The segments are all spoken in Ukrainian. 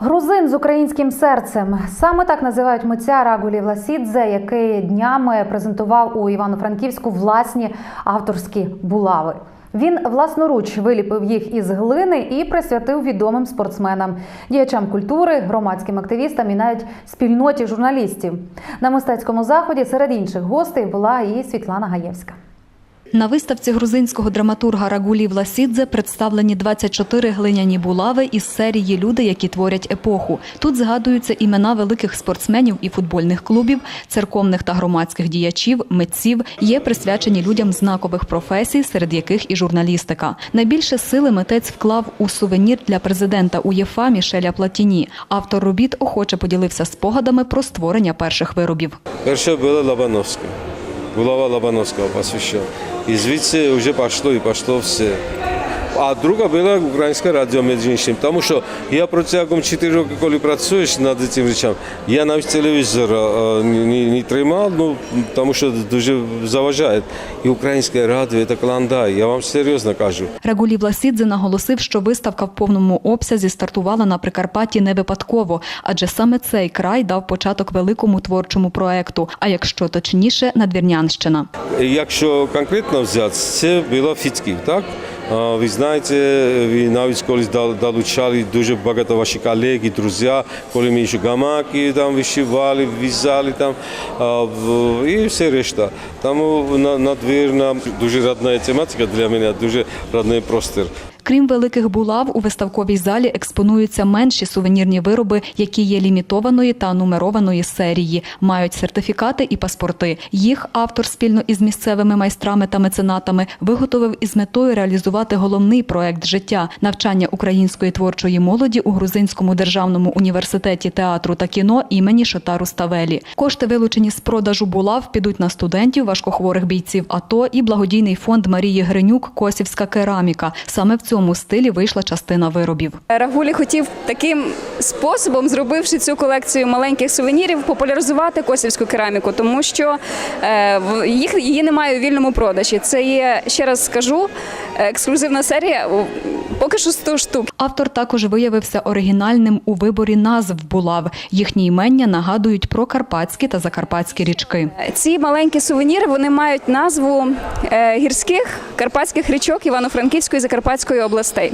Грузин з українським серцем саме так називають митця Рагулі Власідзе, який днями презентував у Івано-Франківську власні авторські булави. Він власноруч виліпив їх із глини і присвятив відомим спортсменам, діячам культури, громадським активістам і навіть спільноті журналістів. На мистецькому заході серед інших гостей була і Світлана Гаєвська. На виставці грузинського драматурга Рагулі Власідзе представлені 24 глиняні булави із серії Люди, які творять епоху. Тут згадуються імена великих спортсменів і футбольних клубів, церковних та громадських діячів, митців. Є присвячені людям знакових професій, серед яких і журналістика. Найбільше сили митець вклав у сувенір для президента УЄФА Мішеля Платіні. Автор робіт охоче поділився спогадами про створення перших виробів. Перше була Лобановська. Булава Лобановського посвящен. І звідси вже пішло і пішло все. А друга була українська радіо між іншим, тому що я протягом 4 роки, коли працюєш над цим речам, я навіть телевізор не, не, не тримав, ну, тому що дуже заважає. І українське радіо – це кландай, я вам серйозно кажу. Рагулі Власідзе наголосив, що виставка в повному обсязі стартувала на Прикарпатті не випадково, адже саме цей край дав початок великому творчому проекту. А якщо точніше, Надвірнянщина. Якщо конкретно взяти, це було Фіцьків, так? Ви знаєте, ви навіть колись долучали дуже багато ваших колег і друзі, коли ми ще гамаки там вишивали, в'язали там і все решта. На- надвірна дуже радна тематика для мене, дуже радний простір. Крім великих булав, у виставковій залі експонуються менші сувенірні вироби, які є лімітованої та нумерованої серії, мають сертифікати і паспорти. Їх автор спільно із місцевими майстрами та меценатами виготовив із метою реалізувати головний проект життя навчання української творчої молоді у Грузинському державному університеті театру та кіно імені Шотару Ставелі. Кошти, вилучені з продажу булав, підуть на студентів, важкохворих бійців АТО і благодійний фонд Марії Гринюк Косівська кераміка. Саме в цьому стилі вийшла частина виробів. Рагулі хотів таким способом, зробивши цю колекцію маленьких сувенірів, популяризувати косівську кераміку, тому що е, їх її немає у вільному продажі. Це є ще раз скажу, ексклюзивна серія. Поки що 100 штук. Автор також виявився оригінальним у виборі назв булав. Їхні імення нагадують про карпатські та закарпатські річки. Ці маленькі сувеніри вони мають назву е, гірських карпатських річок Івано-Франківської і Закарпатської областей.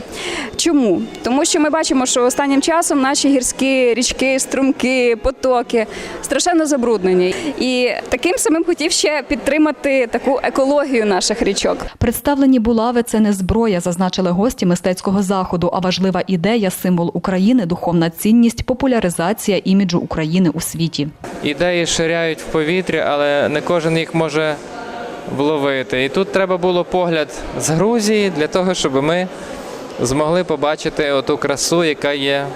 Чому? Тому що ми бачимо, що останнім часом наші гірські річки, струмки, потоки страшенно забруднені. І таким самим хотів ще підтримати таку екологію наших річок. Представлені булави це не зброя, зазначили гості мистецького заходу, а важлива ідея, символ України, духовна цінність, популяризація іміджу України у світі. ідеї ширяють в повітрі, але не кожен їх може вловити. І тут треба було погляд з Грузії для того, щоб ми змогли побачити оту красу, яка є,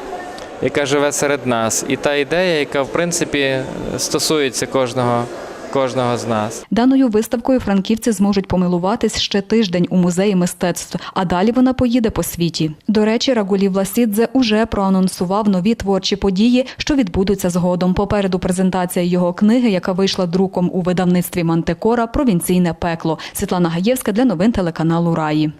яка живе серед нас. І та ідея, яка в принципі стосується кожного, кожного з нас. Даною виставкою франківці зможуть помилуватись ще тиждень у музеї мистецтв, а далі вона поїде по світі. До речі, Рагулів Власідзе уже проанонсував нові творчі події, що відбудуться згодом. Попереду презентація його книги, яка вийшла друком у видавництві Мантикора Провінційне пекло. Світлана Гаєвська для новин телеканалу Раї.